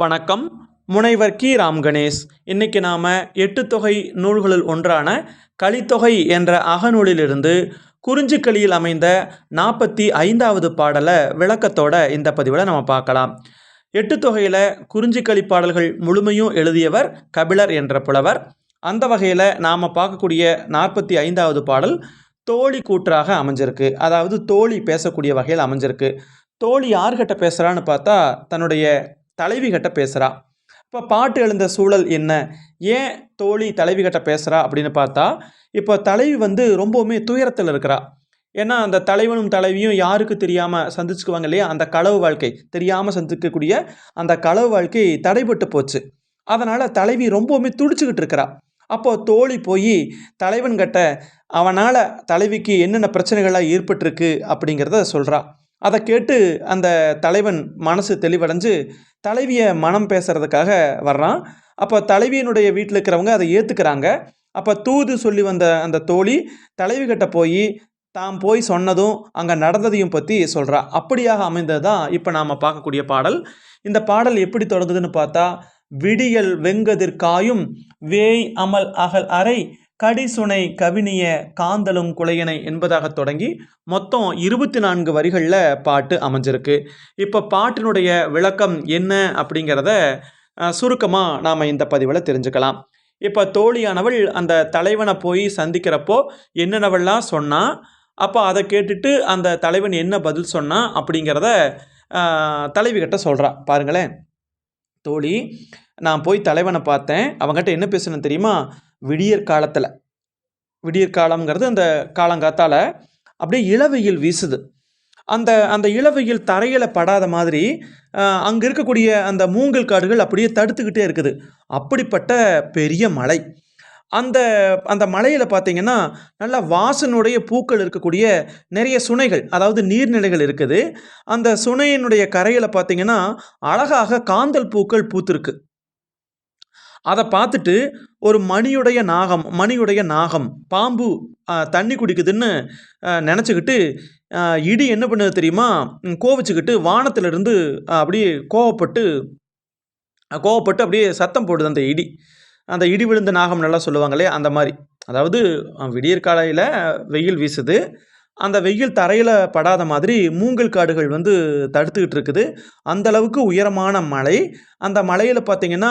வணக்கம். முனைவர் கி. ராம் கணேஷ். இன்னைக்கு நாம் எட்டு தொகை நூல்களில் ஒன்றான கலித்தொகை என்ற அகநூலிலிருந்து குறிஞ்சிக்களியில் அமைந்த நாற்பத்தி ஐந்தாவது பாடலை விளக்கத்தோட இந்த பதிவில் நம்ம பார்க்கலாம். எட்டு தொகையில் குறிஞ்சிக்களி பாடல்கள் முழுமையும் எழுதியவர் கபிலர் என்ற புலவர். அந்த வகையில் நாம் பார்க்கக்கூடிய நாற்பத்தி ஐந்தாவது பாடல் தோழி கூற்றாக அமைஞ்சிருக்கு. அதாவது தோழி பேசக்கூடிய வகையில் அமைஞ்சிருக்கு. தோழி யார்கிட்ட பேசுகிறான்னு பார்த்தா தன்னுடைய தலைவி கிட்ட பேசுகிறா இப்போ பாட்டு எழுந்த சூழல் என்ன? ஏன் தோழி தலைவி கிட்ட பேசுகிறா அப்படின்னு பார்த்தா இப்போ தலைவி வந்து ரொம்பவுமே துயரத்தில் இருக்கிறா. ஏன்னா அந்த தலைவனும் தலைவியும் யாருக்கு தெரியாமல் சந்திச்சுக்குவாங்க இல்லையா? அந்த களவு வாழ்க்கை தெரியாமல் சந்திக்கக்கூடிய அந்த களவு வாழ்க்கை தடைபட்டு போச்சு. அதனால் தலைவி ரொம்பவுமே துடிச்சுக்கிட்டு இருக்கிறா. அப்போது தோழி போய் தலைவன்கிட்ட அவனால் தலைவிக்கு என்னென்ன பிரச்சனைகள்லாம் ஏற்பட்டிருக்கு? அப்படிங்கிறத சொல்கிறா அதை கேட்டு அந்த தலைவன் மனசு தெளிவடைஞ்சு தலைவியை மனம் பேசுறதுக்காக வர்றான். அப்போ தலைவியினுடைய வீட்டில் இருக்கிறவங்க அதை ஏற்றுக்கிறாங்க அப்போ தூது சொல்லி வந்த அந்த தோழி தலைவிகிட்ட போய் தாம் போய் சொன்னதும் அங்கே நடந்ததையும் பற்றி சொல்கிறா அப்படியாக அமைந்தது தான் இப்போ நாம் பார்க்கக்கூடிய பாடல். இந்த பாடல் எப்படி தொடங்குதுன்னு பார்த்தா விடியல் வெங்கதிர்காயும் வேய் அமல் அகல் அறை கடிசுனை கவினிய காந்தலும் குலையனை என்பதாக தொடங்கி மொத்தம் இருபத்தி நான்கு வரிகளில் பாட்டு அமைஞ்சிருக்கு. இப்போ பாட்டினுடைய விளக்கம் என்ன அப்படிங்கிறத சுருக்கமாக நாம் இந்த பதிவில் தெரிஞ்சுக்கலாம். இப்போ தோழியானவள் அந்த தலைவனை போய் சந்திக்கிறப்போ என்னென்னவெல்லாம் சொன்னால் அப்போ அதை கேட்டுட்டு அந்த தலைவன் என்ன பதில் சொன்னான் அப்படிங்கிறத தலைவிகிட்ட சொல்கிறா பாருங்களேன். தோழி நான் போய் தலைவனை பார்த்தேன். அவங்ககிட்ட என்ன பேசுனேன் தெரியுமா? விடியற் காலத்தில். விடியற் காலம்ங்கிறது அந்த காலங்காத்தால் அப்படியே இளவெயில் வீசுது. அந்த அந்த இளவெயில் தரையில் படாத மாதிரி அங்கே இருக்கக்கூடிய அந்த மூங்கல் காடுகள் அப்படியே தடுத்துக்கிட்டே இருக்குது. அப்படிப்பட்ட பெரிய மலை. அந்த அந்த மலையில் பார்த்தீங்கன்னா நல்லா வாசனுடைய பூக்கள் இருக்கக்கூடிய நிறைய சுனைகள் அதாவது நீர்நிலைகள் இருக்குது. அந்த சுனையினுடைய கரையில் பார்த்தீங்கன்னா அழகாக காந்தல் பூக்கள் பூத்திருக்கு. அதை பார்த்துட்டு ஒரு மணியுடைய நாகம் மணியுடைய நாகம் பாம்பு தண்ணி குடிக்குதுன்னு நினச்சிக்கிட்டு இடி என்ன பண்ணுது தெரியுமா? கோவிச்சுக்கிட்டு வானத்திலிருந்து அப்படியே கோவப்பட்டு கோவப்பட்டு அப்படியே சத்தம் போடுது அந்த இடி. அந்த இடி விழுந்த நாகம் நல்லா சொல்லுவாங்களே அந்த மாதிரி. அதாவது விடியற்காலையில் வெயில் வீசுது. அந்த வெயில் தரையில் படாத மாதிரி மூங்கல் காடுகள் வந்து தடுத்துக்கிட்டு இருக்குது. அந்த அளவுக்கு உயரமான மலை. அந்த மலையில் பார்த்திங்கன்னா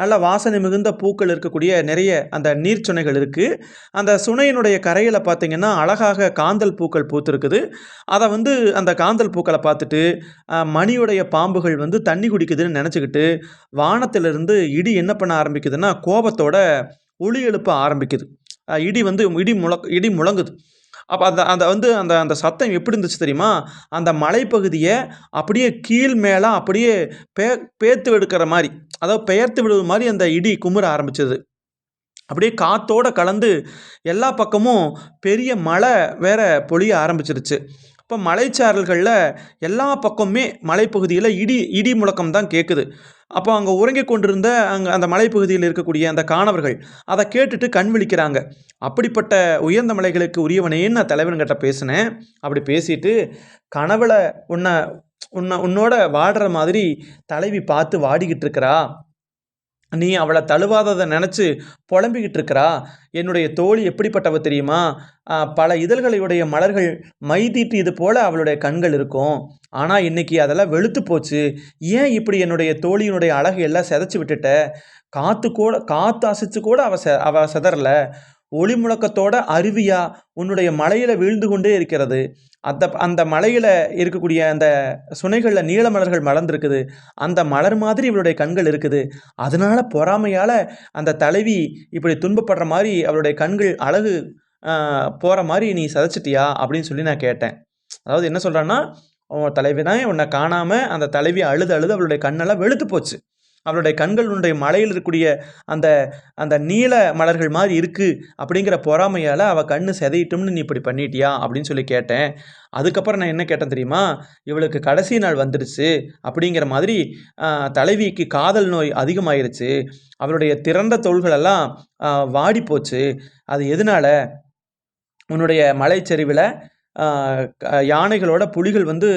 நல்ல வாசனை மிகுந்த பூக்கள் இருக்கக்கூடிய நிறைய அந்த நீர்ச்சுனைகள் இருக்குது அந்த சுனையினுடைய கரையில் பார்த்திங்கன்னா அழகாக காந்தல் பூக்கள் பூத்துருக்குது. அதை வந்து அந்த காந்தல் பூக்களை பார்த்துட்டு மணியுடைய பாம்புகள் வந்து தண்ணி குடிக்குதுன்னு நினச்சிக்கிட்டு வானத்திலிருந்து இடி என்ன பண்ண ஆரம்பிக்குதுன்னா கோபத்தோட ஒளி எழுப்ப ஆரம்பிக்குது. இடி வந்து இடி முழ இடி முழங்குது. அப்போ அந்த அந்த வந்து அந்த அந்த சத்தம் எப்படி இருந்துச்சு தெரியுமா? அந்த மலைப்பகுதியை அப்படியே கீழ் மேலே அப்படியே பே பேர்த்து எடுக்கிற மாதிரி அதாவது பெயர்த்து விடுவது மாதிரி அந்த இடி குமுற ஆரம்பிச்சது. அப்படியே காத்தோடு கலந்து எல்லா பக்கமும் பெரிய மழை வேற பொழிய ஆரம்பிச்சிருச்சு. இப்போ மலைச்சாரல்களில் எல்லா பக்கமுமே மலைப்பகுதியில் இடி இடி முழக்கம் தான் கேட்குது அப்போ அங்கே உறங்கிக் கொண்டிருந்த அங்கே அந்த மலைப்பகுதியில் இருக்கக்கூடிய அந்த காணவர்கள் அதை கேட்டுட்டு கண் விழிக்கிறாங்க. அப்படிப்பட்ட உயர்ந்த மலைகளுக்கு உரியவனேன்னு நான் தலைவன்கிட்ட பேசினேன்? அப்படி பேசிட்டு கனவுல உன்னை உன்னை உன்னோட வாடுற மாதிரி தலைவி பார்த்து வாடிக்கிட்டு இருக்கிறா. நீ அவளை தழுவாததை நினச்சி புலம்பிக்கிட்டு இருக்கிறா என்னுடைய தோழி எப்படிப்பட்டவ தெரியுமா? பல இதழ்களையுடைய மலர்கள் மைதீட்டு இது போல் அவளுடைய கண்கள் இருக்கும். ஆனால் இன்னைக்கு அதெல்லாம் வெளுத்து போச்சு. ஏன் இப்படி என்னுடைய தோழியினுடைய அழகை எல்லாம் செதைச்சி விட்டுட்ட? காற்று கூட காற்று அசைச்சு கூட அவ செ அவ செதறலை. ஒளி முழக்கத்தோட அருவியா உன்னுடைய மலையில் வீழ்ந்து கொண்டே இருக்கிறது. அந்த அந்த மலையில் இருக்கக்கூடிய அந்த சுனைகளில் நீல மலர்கள் மலர்ந்துருக்குது. அந்த மலர் மாதிரி இவளுடைய கண்கள் இருக்குது. அதனால் பொறாமையால் அந்த தலைவி இப்படி துன்பப்படுற மாதிரி அவளுடைய கண்கள் அழகு போகிற மாதிரி நீ சதைச்சிட்டியா அப்படின்னு சொல்லி நான் கேட்டேன். அதாவது என்ன சொல்கிறான்னா தலைவி தான் உன்னை காணாமல் அந்த தலைவி அழுது அழுது அவளுடைய கண்ணெல்லாம் வெளுத்து போச்சு. அவளுடைய கண்களுடைய மலையில் இருக்கக்கூடிய அந்த அந்த நீல மலர்கள் மாதிரி இருக்குது அப்படிங்கிற பொறாமையால் அவள் கண்ணு செதையிட்டும்னு நீ இப்படி பண்ணிட்டியா அப்படின்னு சொல்லி கேட்டேன். அதுக்கப்புறம் நான் என்ன கேட்டேன் தெரியுமா? இவளுக்கு கடைசி நாள் வந்துடுச்சு அப்படிங்கிற மாதிரி தலைவிக்கு காதல் நோய் அதிகமாயிருச்சு. அவளுடைய திறந்த தோள்களெல்லாம் வாடி போச்சு அது எதனால்? உன்னுடைய மலைச்சரிவில் யானைகளோட புலிகள் வந்து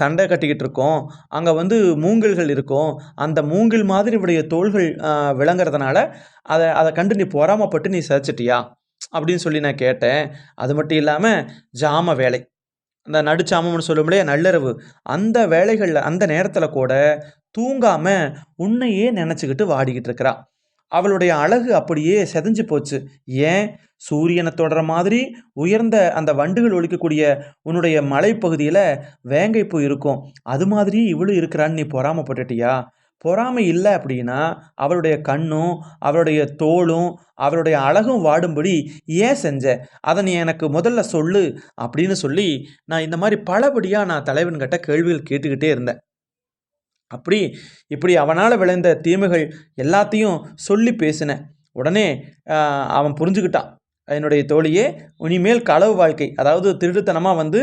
சண்டை கட்டிக்கிட்டு இருக்கோம். அங்கே வந்து மூங்கில்கள் இருக்கும். அந்த மூங்கில் மாதிரி உடைய தோள்கள் விளங்குறதுனால அதை அதை கண்டு நீ பொறாமப்பட்டு நீ சிதைச்சிட்டியா? அப்படின்னு சொல்லி நான் கேட்டேன். அது மட்டும் இல்லாமல் ஜாம வேலை. அந்த நடுச்சாமம்னு சொல்லும் இல்லையா நள்ளிரவு. அந்த வேலைகளில் அந்த நேரத்தில் கூட தூங்காமல் உன்னையே நினச்சிக்கிட்டு வாடிக்கிட்டு இருக்கிறா. அவளுடைய அழகு அப்படியே செதஞ்சு போச்சு. ஏன்? சூரியனை தொடர மாதிரி உயர்ந்த அந்த வண்டுகள் ஒழிக்கக்கூடிய உன்னுடைய மலைப்பகுதியில் வேங்கைப்பூ இருக்கும். அது மாதிரி இவளும் இருக்கிறான்னு நீ பொறாமப்பட்டுட்டியா? பொறாமை இல்லை அப்படின்னா அவளுடைய கண்ணும் அவளுடைய தோளும் அவளுடைய அழகும் வாடும்படி ஏன் செஞ்ச? அதை நீ எனக்கு முதல்ல சொல்லு அப்படின்னு சொல்லி நான் இந்த மாதிரி பலபடியாக நான் தலைவன்கிட்ட கேள்விகள் கேட்டுக்கிட்டே இருந்தேன். அப்படி இப்படி அவனால் விளைந்த தீமைகள் எல்லாத்தையும் சொல்லி பேசினேன் உடனே அவன் புரிஞ்சுக்கிட்டான். என்னுடைய தோழியே இனிமேல் களவு வாழ்க்கை அதாவது திருடுத்தனமாக வந்து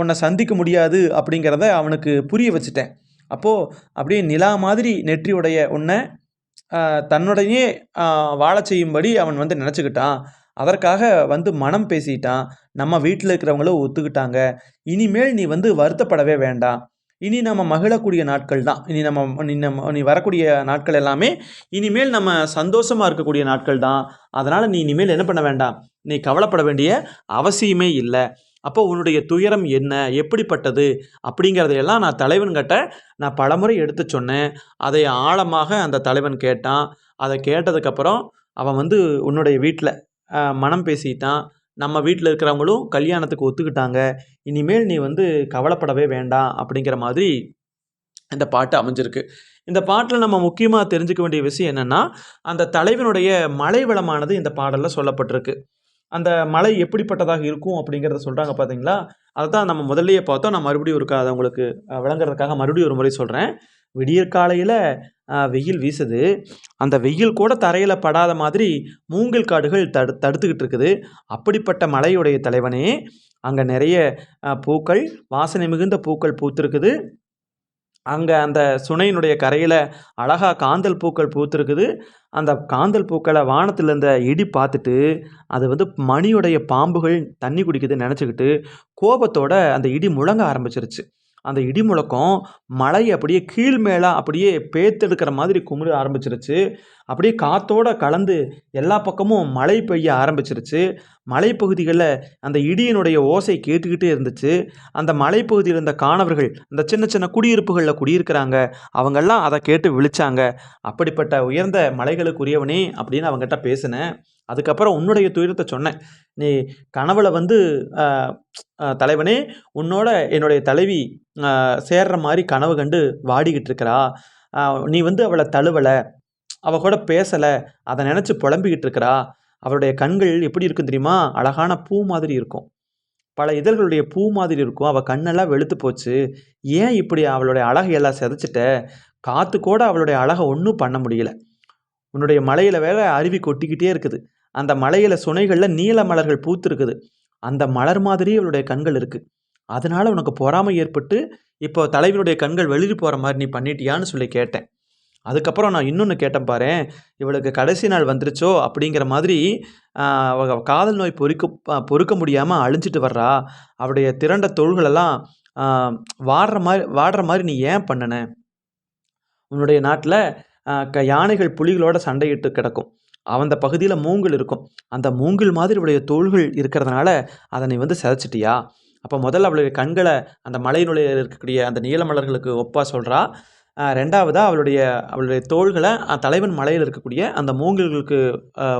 உன்னை சந்திக்க முடியாது அப்படிங்கிறத அவனுக்கு புரிய வச்சுட்டேன். அப்போது அப்படியே நிலா மாதிரி நெற்றி உடைய உன்னை தன்னுடையே வாழ செய்யும்படி அவன் வந்து நினச்சிக்கிட்டான். அதற்காக வந்து மனம் பேசிட்டான். நம்ம வீட்டில் இருக்கிறவங்களும் ஒத்துக்கிட்டாங்க. இனிமேல் நீ வந்து வருத்தப்படவே வேண்டாம். இனி நம்ம மகிழக்கூடிய நாட்கள் தான். இனி நம்ம நீ நம்ம நீ வரக்கூடிய நாட்கள் எல்லாமே இனிமேல் நம்ம சந்தோஷமாக இருக்கக்கூடிய நாட்கள் தான். அதனால் நீ இனிமேல் என்ன பண்ண வேண்டாம்? நீ கவலைப்பட வேண்டிய அவசியமே இல்லை. அப்போ உன்னுடைய துயரம் என்ன? எப்படிப்பட்டது? அப்படிங்கிறதையெல்லாம் நான் தலைவன்கிட்ட நான் பலமுறை எடுத்து சொன்னேன். அதை ஆழமாக அந்த தலைவன் கேட்டான். அதை கேட்டதுக்கப்புறம் அவன் வந்து உன்னுடைய வீட்டில் மனம் பேசிட்டான். நம்ம வீட்டில் இருக்கிறவங்களும் கல்யாணத்துக்கு ஒத்துக்கிட்டாங்க. இனிமேல் நீ வந்து கவலைப்படவே வேண்டாம் அப்படிங்கிற மாதிரி இந்த பாட்டு அமைஞ்சிருக்கு. இந்த பாட்டில் நம்ம முக்கியமாக தெரிஞ்சுக்க வேண்டிய விஷயம் என்னென்னா அந்த தலைவனுடைய மலை வளமானது இந்த பாடலில் சொல்லப்பட்டிருக்கு. அந்த மலை எப்படிப்பட்டதாக இருக்கும் அப்படிங்கிறத சொல்கிறாங்க பார்த்தீங்களா அதை தான் நம்ம முதல்லையே பார்த்தோம். நான் மறுபடியும் ஒரு உங்களுக்கு விளங்குறதுக்காக மறுபடியும் ஒரு முறை சொல்கிறேன் விடியற் காலையில் வெயில் வீசுது. அந்த வெயில் கூட தரையில் படாத மாதிரி மூங்கில் காடுகள் தடு தடுத்துக்கிட்டு இருக்குது. அப்படிப்பட்ட மலையுடைய தலைவனே அங்கே நிறைய பூக்கள் வாசனை மிகுந்த பூக்கள் பூத்திருக்குது. அங்கே அந்த சுனையினுடைய கரையில் அழகாக காந்தல் பூக்கள் பூத்திருக்குது. அந்த காந்தல் பூக்களை வானத்தில் இருந்த இடி பார்த்துட்டு அது வந்து மணியுடைய பாம்புகள் தண்ணி குடிக்குதுன்னு நினச்சிக்கிட்டு கோபத்தோட அந்த இடி முழங்க ஆரம்பிச்சிருச்சு. அந்த இடி முழக்கம் மழை அப்படியே கீழ் மேலே அப்படியே பேத்தெடுக்கிற மாதிரி குமுற ஆரம்பிச்சிருச்சு. அப்படியே காற்றோட கலந்து எல்லா பக்கமும் மழை பெய்ய ஆரம்பிச்சிருச்சு. மலைப்பகுதிகளில் அந்த இடியினுடைய ஓசை கேட்டுக்கிட்டே இருந்துச்சு. அந்த மலைப்பகுதியில் இருந்த காணவர்கள் அந்த சின்ன சின்ன குடியிருப்புகளில் குடியிருக்கிறாங்க. அவங்கெல்லாம் அதை கேட்டு விழிச்சாங்க. அப்படிப்பட்ட உயர்ந்த மலைகளுக்குரியவனே அப்படின்னு அவங்ககிட்ட பேசினேன். அதுக்கப்புறம் உன்னுடைய துயரத்தை சொன்னேன். நீ கனவுல வந்து தலைவனே உன்னோட என்னுடைய தலைவி சேர்ற மாதிரி கனவு கண்டு வாடிக்கிட்டு இருக்கிறா. நீ வந்து அவளை தழுவலை அவள் கூட பேசலை அதை நினச்சி புலம்பிக்கிட்டு இருக்கிறா. அவளுடைய கண்கள் எப்படி இருக்கும் தெரியுமா? அழகான பூ மாதிரி இருக்கும். பல இதழ்களுடைய பூ மாதிரி இருக்கும். அவள் கண்ணெல்லாம் வெளுத்து போச்சு. ஏன் இப்படி அவளுடைய அழகை எல்லாம் செதைச்சிட்ட? காற்று கூட அவளுடைய அழகை ஒன்றும் பண்ண முடியல. உன்னுடைய மலையில் வேற அருவி கொட்டிக்கிட்டே இருக்குது. அந்த மலையில் சுனைகளில் நீல மலர்கள் பூத்துருக்குது. அந்த மலர் மாதிரி அவளுடைய கண்கள் இருக்குது அதனால் உனக்கு பொறாமை ஏற்பட்டு இப்போ தலைவனுடைய கண்கள் வெளியே போகிற மாதிரி நீ பண்ணிட்டியான்னு சொல்லி கேட்டேன். அதுக்கப்புறம் நான் இன்னொன்று கேட்டேன் பாரு இவளுக்கு கடைசி நாள் வந்துருச்சோ அப்படிங்கிற மாதிரி காதல் நோய் பொறுக்க பொறுக்க முடியாமல் அழிஞ்சிட்டு வர்றா. அவருடைய திரண்ட தொழில்களெல்லாம் வாடுற மாதிரி வாடுற மாதிரி நீ ஏன் பண்ணின? உன்னுடைய நாட்டில் க யானைகள் புலிகளோட சண்டையிட்டு கிடக்கும். அந்த பகுதியில் மூங்கில் இருக்கும். அந்த மூங்கில் மாதிரி இவளுடைய தோள்கள் இருக்கிறதுனால அதை நீ வந்து சிதைச்சிட்டியா? அப்போ முதல்ல அவளுடைய கண்களை அந்த மலையினுடைய இருக்கக்கூடிய அந்த நீலமலர்களுக்கு ஒப்பாக சொல்கிறா ரெண்டாவதாக அவளுடைய அவளுடைய தோள்களை தலைவன் மலையில் இருக்கக்கூடிய அந்த மூங்கில்களுக்கு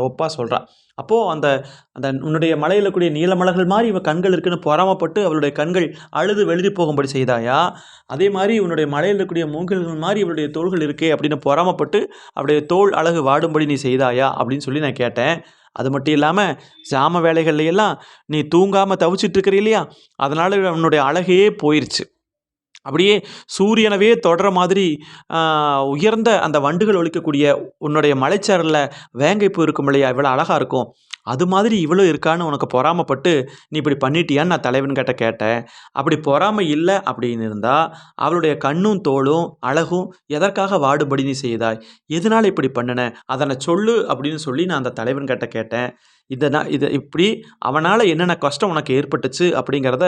ஒப்பாக சொல்கிறாள் அப்போது அந்த அந்த உன்னுடைய மலையில் இருக்கக்கூடிய நீலமலர்கள் மாதிரி இவன் கண்கள் இருக்குன்னு பொறாமப்பட்டு அவளுடைய கண்கள் அழுது வெளிதி போகும்படி செய்தாயா? அதே மாதிரி உன்னுடைய மலையில் இருக்கக்கூடிய மூங்கில்கள் மாதிரி இவளுடைய தோள்கள் இருக்கே அப்படின்னு பொறாமப்பட்டு அவளுடைய தோல் அழகு வாடும்படி நீ செய்தாயா? அப்படின்னு சொல்லி நான் கேட்டேன். அது மட்டும் இல்லாமல் சாம வேலைகள்லையெல்லாம் நீ தூங்காமல் தவிச்சிட்டு இருக்கிற இல்லையா அதனால் உன்னுடைய அழகையே போயிடுச்சு அப்படியே சூரியனவே தொடர மாதிரி உயர்ந்த அந்த வண்டுகள் ஒழிக்கக்கூடிய உன்னுடைய மலைச்சாரலில் வேங்கைப்பூ இருக்கும் இல்லையா? இவ்வளோ அழகாக இருக்கும். அது மாதிரி இவ்வளோ இருக்கான்னு உனக்கு பொறாமப்பட்டு நீ இப்படி பண்ணிட்டியான்னு நான் தலைவன்கிட்ட கேட்டேன். அப்படி பொறாமை இல்லை அப்படின்னு இருந்தால் அவளுடைய கண்ணும் தோளும் அழகும் எதற்காக வாடுபடி நீ செய்தாய்? எதனால் இப்படி பண்ணின? அதனை சொல்லு அப்படின்னு சொல்லி நான் அந்த தலைவன்கிட்ட கேட்டேன். இதை நான் இதை இப்படி அவனால் என்னென்ன கஷ்டம் உனக்கு ஏற்பட்டுச்சு அப்படிங்கிறத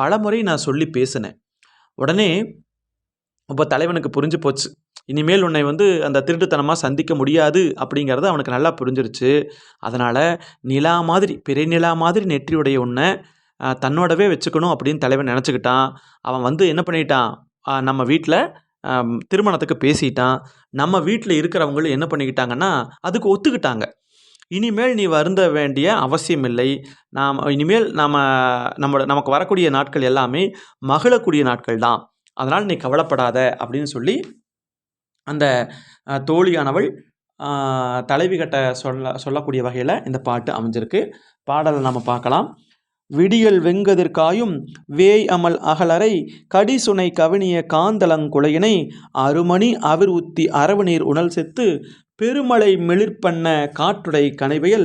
பலமுறை நான் சொல்லி பேசினேன். உடனே இப்போ தலைவனுக்கு புரிஞ்சு போச்சு. இனிமேல் உன்னை வந்து அந்த திருட்டுத்தனமாக சந்திக்க முடியாது அப்படிங்கிறது அவனுக்கு நல்லா புரிஞ்சிருச்சு. அதனால் நிலா மாதிரி பெரிய நிலா மாதிரி நெற்றியுடைய உன்னை தன்னோடவே வச்சுக்கணும் அப்படின்னு தலைவன் நினச்சிக்கிட்டான். அவன் வந்து என்ன பண்ணிட்டான்? நம்ம வீட்டில் திருமணத்துக்கு பேசிட்டான். நம்ம வீட்டில் இருக்கிறவங்களும் என்ன பண்ணிக்கிட்டாங்கன்னா அதுக்கு ஒத்துக்கிட்டாங்க. இனிமேல் நீ வருந்த வேண்டிய அவசியமில்லை. நாம் இனிமேல் நாம் நம்ம நமக்கு வரக்கூடிய நாட்கள் எல்லாமே மகிழக்கூடிய நாட்கள் தான். அதனால் நீ கவலைப்படாத அப்படின்னு சொல்லி அந்த தோழியானவள் தலைவிகட்ட சொல்ல சொல்லக்கூடிய வகையில் இந்த பாட்டு அமைஞ்சிருக்கு. பாடலை நாம் பார்க்கலாம். விடியல் வெங்கதிர்காயும் வேய் அமல் அகலரை கடிசுனை கவினிய காந்தளங்குலையினை அருமணி அவிர் உத்தி அரவநீர் உணல் செத்து பெருமழை மிளிர்ப்பண்ண காற்றுடை கனைவயல்.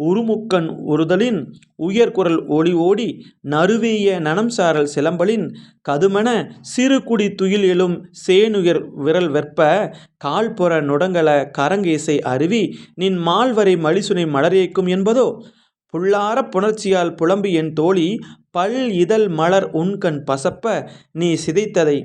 உருமுக்கன் உறுதலின் உயர்குரல் ஒளி ஓடி நறுவிய நனம்சாரல் சிலம்பலின் கதுமென சிறுகுடி துயில் எழும் சேனுயர் விரல் வெற்ப கால்புற நுடங்கல கரங்கேசை அருவி நின் மால்வரை மலிசுனை மலரேக்கும் என்பதோ? புல்லாரப் புணர்ச்சியால் புலம்பி என் தோழி பல் இதழ் மலர் உன்கண் பசப்ப நீ சிதைத்ததை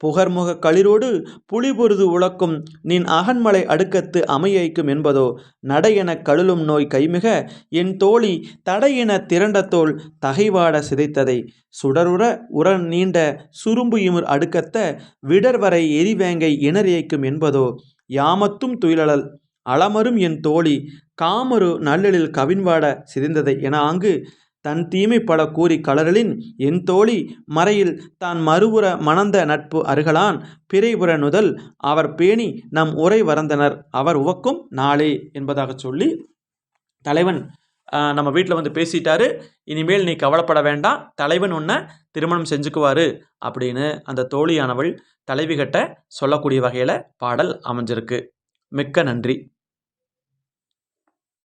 புகர்முக களிரோடு புலிபொருது உழக்கும் நின் அகன்மலை அடுக்கத்து அமையைக்கும் என்பதோ நடையெனக் கழுலும் நோய் கைமிக என் தோழி தடையென திரண்ட தோல் தகைவாட சிதைத்ததை சுடருற உரன் நீண்ட சுரும்பு இமுர் அடுக்கத்த விடர்வரை எரிவேங்கை இணரியைக்கும் என்பதோ யாமத்தும் துயிலழல் அலமரும் என் தோழி காமரு நல்லெழில் கவின்வாட சிதைந்ததை என ஆங்கு தன் தீமை பல கூறி கலரலின் என் தோழி மறையில் தான் மறுபுற மணந்த நட்பு அருகலான் பிறைபுற நுதல் அவர் பேணி நம் உரை வரந்தனர் அவர் உவக்கும் நாளே என்பதாக சொல்லி தலைவன் நம்ம வீட்டில் வந்து பேசிட்டாரு. இனிமேல் நீ கவலைப்பட வேண்டாம். தலைவன் உன்னை திருமணம் செஞ்சுக்குவாரு அப்படின்னு அந்த தோழியானவள் தலைவிகிட்ட சொல்லக்கூடிய வகையில் பாடல் அமைஞ்சிருக்கு. மிக்க நன்றி.